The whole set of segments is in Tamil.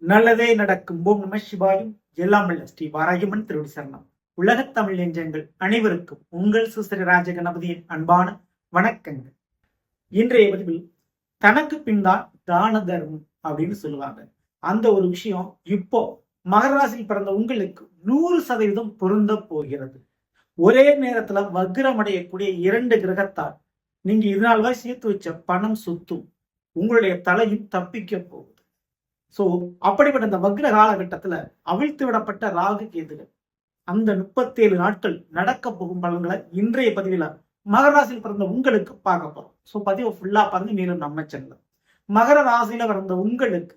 நல்லதே நடக்கும். ஓம் நம சிவாயும். எல்லாமல்ல ஸ்ரீ வாராகிமன் திருடி சரணம். உலகத் தமிழ் எஞ்சங்கள் அனைவருக்கும் உங்கள் சுசரி ராஜகணபதியின் அன்பான வணக்கங்கள். இன்றைய பதிவில் தனக்கு பின்தான் தான தர்மம் அப்படின்னு சொல்லுவாங்க. அந்த ஒரு விஷயம் இப்போ மகராசியில் பிறந்த உங்களுக்கு நூறு சதவீதம் பொருந்த போகிறது. ஒரே நேரத்துல வக்ரமடையக்கூடிய இரண்டு கிரகத்தால் நீங்க இதனால் வரை சேர்த்து வச்ச பணம் சுத்தும் உங்களுடைய தலையும் தப்பிக்க போகுது. சோ அப்படிப்பட்ட அந்த வக்ர காலகட்டத்துல அவிழ்த்து விடப்பட்ட ராகு கேதுகள் அந்த முப்பத்தேழு நாட்கள் நடக்க போகும் பலன்களை இன்றைய பதிவில மகர ராசியில் பிறந்த உங்களுக்கு பார்க்க போறோம். சோ பதிவை ஃபுல்லா பாருங்க மேலும் நம்ம செல்லலாம் மகர ராசியில பிறந்த உங்களுக்கு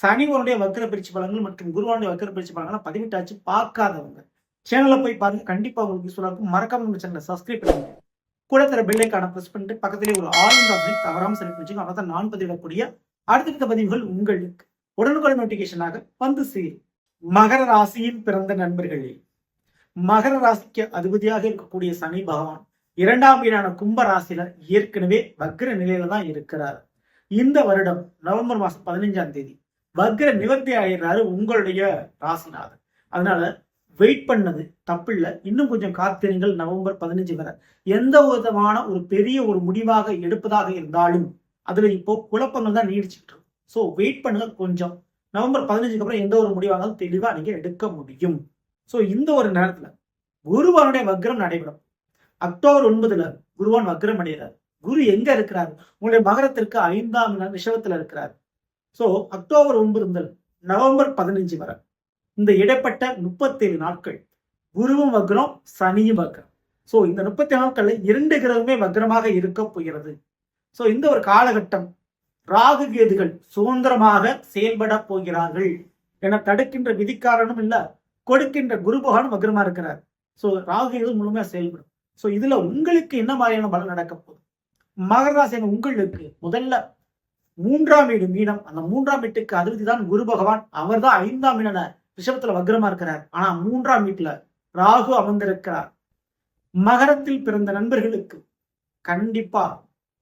சனிவனுடைய வக்கர பயிற்சி பலன்கள் மற்றும் குருவானுடைய வக்கர பயிற்சி பலன்களை பதிவிட்டாச்சு பார்க்காதவங்க. சேனல்ல போய் பாருங்க. கண்டிப்பா உங்களுக்கு யூஸ்ஃபுல்லா இருக்கும். மறக்காம நம்ம சேனலை சப்ஸ்கிரைப் பண்ணுங்க. கூட தர பெல்லைக்கான ப்ரெஸ் பண்ணிட்டு பக்கத்திலே ஒரு ஆல் ஆப்ஷன் தவறாம செலக்ட் வச்சுக்கோங்க அப்பதான் நான் பதிவிடக்கூடிய அடுத்தடுத்த பதிவுகள் உங்களுக்கு உடனுக்குடன் நோட்டிபிகேஷனாக வந்து சேரும். மகர ராசியில் பிறந்த நண்பர்களே மகர ராசிக்கு அதிபதியாக இருக்கக்கூடிய சனி பகவான் இரண்டாம் வீடான கும்ப ராசியில ஏற்கனவே வக்ர நிலையில தான் இருக்கிறார். இந்த வருடம் நவம்பர் மாசம் பதினஞ்சாம் தேதி வக்ர நிவர்த்தி ஆயிடுறாரு உங்களுடைய ராசிநாதன் அதனால வெயிட் பண்ணது தப்பில்ல இன்னும் கொஞ்சம் காத்திருங்கள். நவம்பர் பதினஞ்சு வரை எந்த விதமான ஒரு பெரிய ஒரு முடிவாக எடுப்பதாக இருந்தாலும் அதுல இப்போ குழப்பங்கள் தான் நீடிச்சுட்டு இருக்கும் ஸோ வெயிட் பண்ணுங்க கொஞ்சம். நவம்பர் பதினஞ்சுக்கு அப்புறம் எந்த ஒரு முடிவானாலும் தெளிவாக நீங்கள் எடுக்க முடியும். ஸோ இந்த ஒரு நேரத்துல குருவானுடைய வக்ரம் நடைபெறும். அக்டோபர் ஒன்பதுல குருவான் வக்ரம் அடைகிறார். குரு எங்க இருக்கிறார்? உங்களுடைய மகரத்திற்கு ஐந்தாம் நாள் விஷவத்துல இருக்கிறார். ஸோ அக்டோபர் ஒன்பது முதல் நவம்பர் பதினஞ்சு வரை இந்த இடைப்பட்ட முப்பத்தேழு நாட்கள் குருவும் வக்ரம் சனியும் வக்ரம். ஸோ இந்த முப்பத்தி நாட்கள்ல இரண்டு கிரகமே வக்ரமாக இருக்க போகிறது. ஸோ இந்த ஒரு காலகட்டம் ராகு கேதுகள் சுதந்திரமாக செயல்பட போகிறார்கள் என தடுக்கின்ற விதிக்காரனும் இல்ல கொடுக்கின்ற குருபகானும் பகவான் வக்ரமா இருக்கிறார். சோ ராகு கேது முழுமையா செயல்படும். சோ இதுல உங்களுக்கு என்ன மாதிரியான பலன் நடக்க போகுது? மகர ராசி உங்களுக்கு முதல்ல மூன்றாம் வீடு மீனம். அந்த மூன்றாம் வீட்டுக்கு அதிபதி தான் குரு பகவான் அவர் தான் ஐந்தாம் மீன ரிஷபத்துல வக்ரமா இருக்கிறார். ஆனா மூன்றாம் வீட்டுல ராகு அமர்ந்திருக்கிறார். மகரத்தில் பிறந்த நண்பர்களுக்கு கண்டிப்பா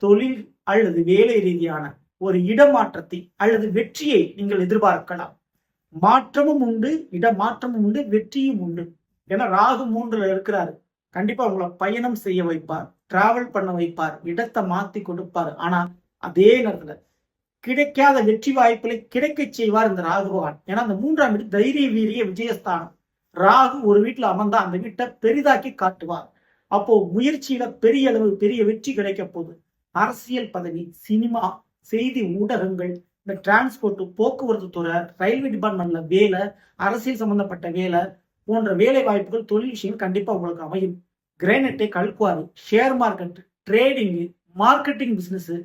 தொழில் அல்லது வேலை ரீதியான ஒரு இடமாற்றத்தை அல்லது வெற்றியை நீங்கள் எதிர்பார்க்கலாம். மாற்றமும் உண்டு இடமாற்றமும் உண்டு வெற்றியும் உண்டு. ஏன்னா ராகு மூன்றுல இருக்கிறாரு. கண்டிப்பா உங்களை பயணம் செய்ய வைப்பார் டிராவல் பண்ண வைப்பார் இடத்தை மாத்தி கொடுப்பார். ஆனா அதே நேரத்துல கிடைக்காத வெற்றி வாய்ப்புகளை கிடைக்க செய்வார் இந்த ராகு பகவான். ஏன்னா அந்த மூன்றாம் வீடு தைரிய வீரிய விஜயஸ்தானம். ராகு ஒரு வீட்டுல அமர்ந்தா அந்த வீட்டை பெரிதாக்கி காட்டுவார். அப்போ முயற்சியில பெரிய அளவு பெரிய வெற்றி கிடைக்க போகுது. அரசியல் பதவி சினிமா செய்தி ஊடகங்கள் இந்த டிரான்ஸ்போர்ட் போக்குவரத்து துறை ரயில்வே டிபார்ட்மெண்ட்ல வேலை அரசியல் சம்பந்தப்பட்ட வேலை போன்ற வேலை வாய்ப்புகள் தொழில் விஷயம் கண்டிப்பா உங்களுக்கு அமையும். கிரானைட்டு கல்குவாரி share market trading marketing business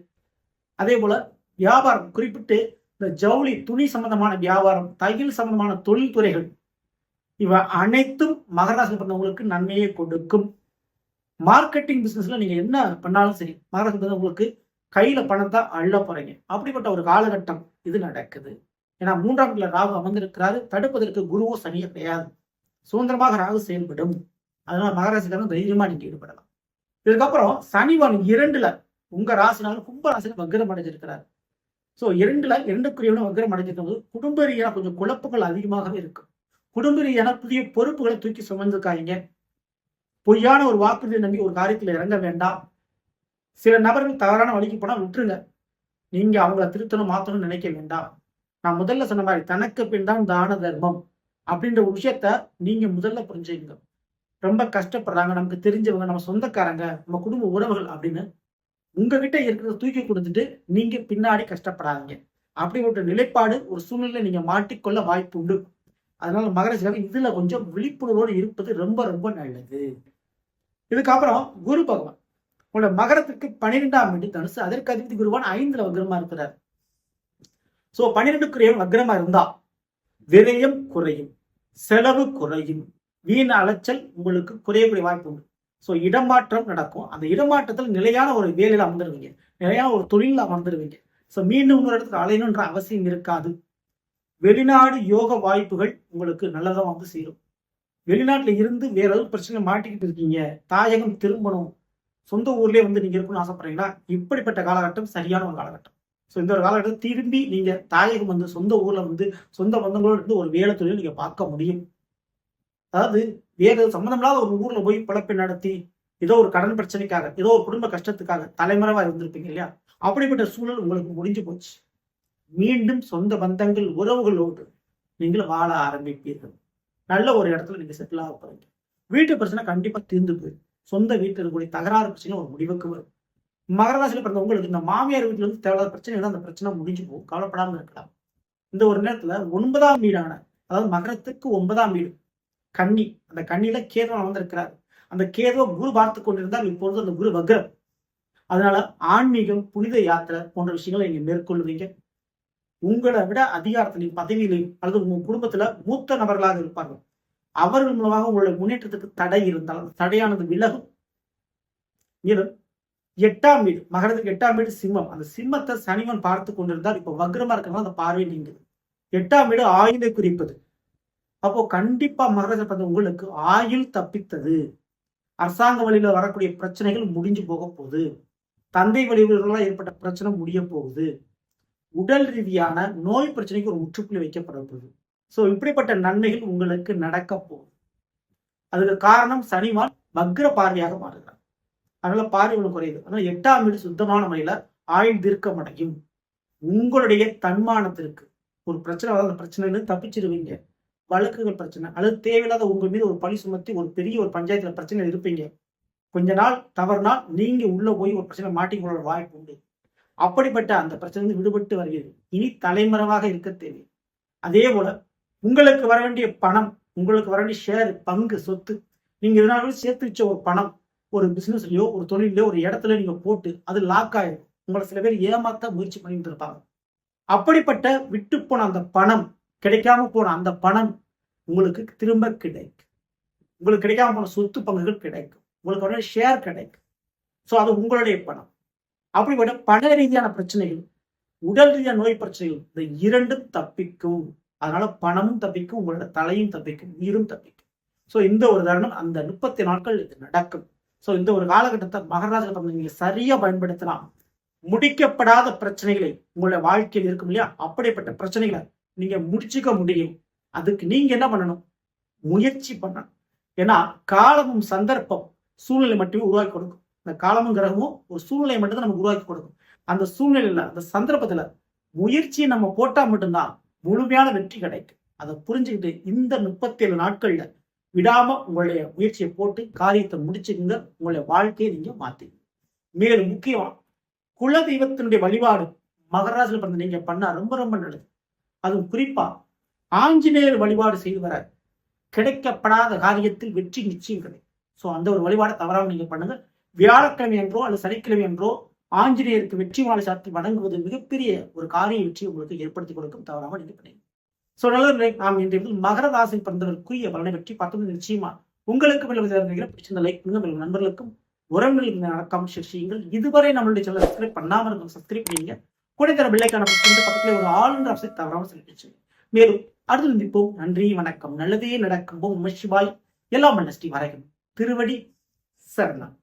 அதே போல வியாபாரம் குறிப்பிட்டு இந்த ஜவுளி துணி சம்பந்தமான வியாபாரம் தையல் சம்பந்தமான தொழில்துறைகள் இவ அனைத்தும் மகராசி பண்ணவங்களுக்கு நன்மையை கொடுக்கும். மார்க்கெட்டிங் பிசினஸ்ல நீங்க என்ன பண்ணாலும் சரி மகராசி பிறந்தவங்களுக்கு உங்களுக்கு கையில பணத்தை அள்ள போறீங்க. அப்படிப்பட்ட ஒரு காலகட்டம் இது நடக்குது. ஏன்னா மூன்றாம் வீட்டுல ராகு அமர்ந்திருக்கிறாரு. தடுப்பதற்கு குருவோ சனியோ கிடையாது. சுதந்திரமாக ராகு செயல்படும். அதனால மகராசிக்காரன் தைரியமா நீங்க ஈடுபடலாம். இதுக்கப்புறம் சனிவன் இரண்டுல உங்க ராசினாலும் கும்ப ராசியில வக்ரம் அடைஞ்சிருக்கிறார். சோ இரண்டுல இரண்டுக்குரியவன வக்ரம் அடைஞ்சிருக்கும் போது குடும்ப ரீதியான கொஞ்சம் குழப்பங்கள் அதிகமாகவே இருக்கும் குடும்ப ரீதியான புதிய பொறுப்புகளை தூக்கி சுமந்துக்காங்க பொய்யான ஒரு வாக்குறுதியை நம்பி ஒரு காரியத்துல இறங்க வேண்டாம். சில நபர்கள் தவறான வழிக்கு போனால் விட்டுருங்க. நீங்க அவங்கள திருத்தணும் மாத்தணும்னு நினைக்க வேண்டாம். நான் முதல்ல சொன்ன மாதிரி தனக்கு பின் தான் தான தர்மம் அப்படின்ற ஒரு விஷயத்த நீங்க முதல்ல புரிஞ்சுங்க ரொம்ப கஷ்டப்படுறாங்க. நமக்கு தெரிஞ்சவங்க நம்ம சொந்தக்காரங்க நம்ம குடும்ப உறவுகள் அப்படின்னு உங்ககிட்ட இருக்கிறத தூக்கி கொடுத்துட்டு நீங்க பின்னாடி கஷ்டப்படாதீங்க. அப்படி ஒரு நிலைப்பாடு ஒரு சூழ்நிலை நீங்க மாட்டிக்கொள்ள வாய்ப்பு உண்டு. அதனால மகர இதுல கொஞ்சம் விழிப்புணர்வோடு இருப்பது ரொம்ப ரொம்ப நல்லது. இதுக்கப்புறம் குரு பகவான். உங்களோட மகரத்துக்கு பன்னிரெண்டாம் வீடு தனுசு. அதற்கு அதிபதி குருவான் ஐந்துல வக்ரமா இருக்கிறார். சோ பன்னிரெண்டுக்குரியவன் வக்ரமா இருந்தா விரயம் குறையும் செலவு குறையும் வீண் அலைச்சல் உங்களுக்கு குறையக்கூடிய வாய்ப்பு உண்டு. ஸோ இடமாற்றம் நடக்கும். அந்த இடமாற்றத்தில் நிலையான ஒரு வேலையில் அமர்ந்துருவீங்க. நிலையான ஒரு தொழிலில் அமர்ந்துருவீங்க. ஸோ மீண்டும் இன்னொரு இடத்துக்கு அலையணுன்ற அவசியம் இருக்காது. வெளிநாடு யோக வாய்ப்புகள் உங்களுக்கு நல்லதாக வந்து சேரும். வெளிநாட்டில் இருந்து வேற ஏதாவது பிரச்சனை மாட்டிக்கிட்டு இருக்கீங்க. தாயகம் திரும்பணும். சொந்த ஊர்லேயே வந்து நீங்க இருக்கணும்னு ஆசைப்படுறீங்கன்னா இப்படிப்பட்ட காலகட்டம் சரியான ஒரு காலகட்டம். ஸோ இந்த ஒரு காலகட்டம் திரும்பி நீங்க தாயகம் வந்து சொந்த ஊர்ல வந்து சொந்த பந்தங்களோடு இருந்து ஒரு வேலை தொழில் நீங்க பார்க்க முடியும். அதாவது வேறு சம்மந்தமில்லாத ஒரு ஊர்ல போய் பிழப்பை நடத்தி ஏதோ ஒரு கடன் பிரச்சனைக்காக ஏதோ ஒரு குடும்ப கஷ்டத்துக்காக தலைமறைவா இருந்திருப்பீங்க இல்லையா? அப்படிப்பட்ட சூழல் உங்களுக்கு முடிஞ்சு போச்சு. மீண்டும் சொந்த பந்தங்கள் உறவுகளோடு நீங்கள் வாழ ஆரம்பிப்பீர்கள். நல்ல ஒரு இடத்துல நீங்க செட்டில் ஆக போறீங்க. வீட்டு பிரச்சனை கண்டிப்பா தீர்ந்து போயிடும். சொந்த வீட்டில் இருக்கக்கூடிய தகராறு பிரச்சனை ஒரு முடிவுக்கு வரும். மகராசியில் பிறந்த உங்களுக்கு இந்த மாமியார் வீட்டுல இருந்து தேவையான பிரச்சனை இருந்தால் அந்த பிரச்சனை முடிஞ்சு போகும். கவலைப்படாமல் இருக்கலாம். இந்த ஒரு நேரத்துல ஒன்பதாம் வீடான அதாவது மகரத்துக்கு ஒன்பதாம் வீடு கன்னி. அந்த கண்ணியில கேதுவன் வந்திருக்கிறார் அந்த கேதுவை குரு பார்த்து கொண்டிருந்தால் இப்பொழுது அந்த குரு வக்ரம். அதனால ஆன்மீகம் புனித யாத்திரை போன்ற விஷயங்களை நீங்க மேற்கொள்ளுவீங்க. உங்களை விட அதிகாரத்திலையும் பதவியிலையும் அல்லது உங்க குடும்பத்துல மூத்த நபர்களாக இருப்பார்கள். அவர்கள் மூலமாக உங்களுடைய முன்னேற்றத்துக்கு தடை இருந்தால் அந்த தடையானது விலகும். மேலும் எட்டாம் வீடு மகரத்துக்கு எட்டாம் வீடு சிம்மம். அந்த சிம்மத்தை சனிவன் பார்த்து கொண்டிருந்தால் இப்போ வக்ரமா இருக்கிறனால அந்த பார்வை நீங்குது. எட்டாம் வீடு ஆயுளை குறிப்பது. அப்போ கண்டிப்பா மகர பந்த உங்களுக்கு ஆயுள் தப்பித்தது. அரசாங்க வழியில வரக்கூடிய பிரச்சனைகள் முடிஞ்சு போக போகுது. தந்தை வழிகளெல்லாம் ஏற்பட்ட பிரச்சனை முடிய போகுது. உடல் ரீதியான நோய் பிரச்சனைக்கு ஒரு முற்றுப்புள்ளி வைக்கப்பட போகுது. ஸோ இப்படிப்பட்ட நன்மைகள் உங்களுக்கு நடக்க போகுது. அதுக்கு காரணம் சனிவான் வக்ர பார்வையாக மாறுகிறார். அதனால பார்வை ஒன்று குறையுது? அதனால எட்டாம் வீடு சுத்தமான முறையில ஆயுள் தீர்க்கம் அடையும் உங்களுடைய தன்மானத்திற்கு ஒரு பிரச்சனை வராத. பிரச்சனைன்னு தப்பிச்சிருவீங்க. வழக்குகள் பிரச்சனை. அல்லது தேவையில்லாத உங்க மீது ஒரு பழி சுமத்தி ஒரு பெரிய ஒரு பஞ்சாயத்துல பிரச்சனை இருப்பீங்க. கொஞ்ச நாள் தவறுனால் நீங்க உள்ள போய் ஒரு பிரச்சனை மாட்டிக்கொள்ள வாய்ப்பு உண்டு. அப்படிப்பட்ட அந்த பிரச்சனை விடுபட்டு வருகிறது. இனி தலைமறைவாக இருக்க தேவை. அதே போல உங்களுக்கு வர வேண்டிய பணம் உங்களுக்கு வர வேண்டிய ஷேர் பங்கு சொத்து நீங்க இதனால சேர்த்து வச்ச ஒரு பணம் ஒரு பிசினஸ்லயோ ஒரு தொழிலையோ ஒரு இடத்துல நீங்க போட்டு அது லாக் ஆயிடும் உங்களை சில பேர் ஏமாத்த முயற்சி பண்ணிட்டு இருப்பாங்க. அப்படிப்பட்ட விட்டு போன அந்த பணம் கிடைக்காம போன அந்த பணம் உங்களுக்கு திரும்ப கிடைக்கும். உங்களுக்கு கிடைக்காம போன சொத்து பங்குகள் கிடைக்கும். உங்களுக்கு வர ஷேர் கிடைக்கும். ஸோ அது உங்களுடைய பணம். அப்படிப்பட்ட பண ரீதியான பிரச்சனைகள் உடல் ரீதியான நோய் பிரச்சனைகள் இந்த இரண்டும் தப்பிக்கும். அதனால பணமும் தப்பிக்கும் உங்களோட தலையும் தப்பிக்கும் உயிரும் தப்பிக்கும். ஸோ இந்த ஒரு தருணம் அந்த முப்பத்தி நாட்கள் இது நடக்கும். ஸோ இந்த ஒரு காலகட்டத்தை மகராஜ நீங்க சரியா பயன்படுத்தலாம். முடிக்கப்படாத பிரச்சனைகளை உங்களுடைய வாழ்க்கையில் இருக்கும் இல்லையா? அப்படிப்பட்ட பிரச்சனைகளை நீங்க முடிச்சுக்க முடியும். அதுக்கு நீங்க என்ன பண்ணணும்? முயற்சி பண்ணணும். ஏன்னா காலமும் சந்தர்ப்பம் சூழ்நிலை மட்டுமே உருவாக்கி கொடுக்கும். இந்த காலமும் கிரகமும் ஒரு சூழ்நிலை மட்டும் தான் நமக்கு உருவாக்கி கொடுக்கும். அந்த சூழ்நிலையில அந்த சந்தர்ப்பத்துல முயற்சியை நம்ம போட்டா மட்டும்தான் முழுமையான வெற்றி கிடைக்கும். அதை புரிஞ்சுக்கிட்டு இந்த முப்பத்தி ஏழு நாட்கள்ல விடாம உங்களுடைய முயற்சியை போட்டு காரியத்தை முடிச்சுக்குங்க உங்களுடைய வாழ்க்கையை நீங்க மாத்திங்க மேலும் முக்கியமா குல தெய்வத்தினுடைய வழிபாடு மகராஜில் பிறந்த நீங்க பண்ணா ரொம்ப ரொம்ப நல்லது. அதுவும் குறிப்பா ஆஞ்சநேயர் வழிபாடு செய்து வர கிடைக்கப்படாத காரியத்தில் வெற்றி நிச்சயம் கிடைக்கும். ஸோ அந்த ஒரு வழிபாடை தவறாமல் நீங்க பண்ணுங்க. வியாழக்கிழமை என்றோ அல்லது சனிக்கிழமை என்றோ ஆஞ்சநேயருக்கு வெற்றி மாலை சாத்தி வணங்குவது மிகப்பெரிய ஒரு காரிய வெற்றி உங்களுக்கு ஏற்படுத்தி கொடுக்கும் தவறாமல் நீங்க ஸோ நாம் இன்றைய மகர ராசி பிறந்தவருக்குரிய பலனை வெற்றி பார்த்தது நிச்சயமா. உங்களுக்கு பிடிச்சிருந்த லைக் பண்ணுங்க மேலும் நண்பர்களுக்கும் உறவுகளுக்கு நடக்கம் செய்யுங்கள் இதுவரை நம்மளுடைய சேனல் சப்ஸ்கிரைப் பண்ணாமல் இருக்கும் சப்ஸ்கிரைப் பண்ணுங்க கூட தர பிள்ளைக்கான பக்கத்தில் ஒரு ஆளுநர் அரசை தவறாமல் செலுத்திச்சு மேலும் அடுத்து நிந்திப்போம் நன்றி வணக்கம். நல்லதே நடக்கும். ஓம் சிவாய். எல்லாம் மன்ன ஸ்ரீ வரைக்கும் திருவடி சரணம்.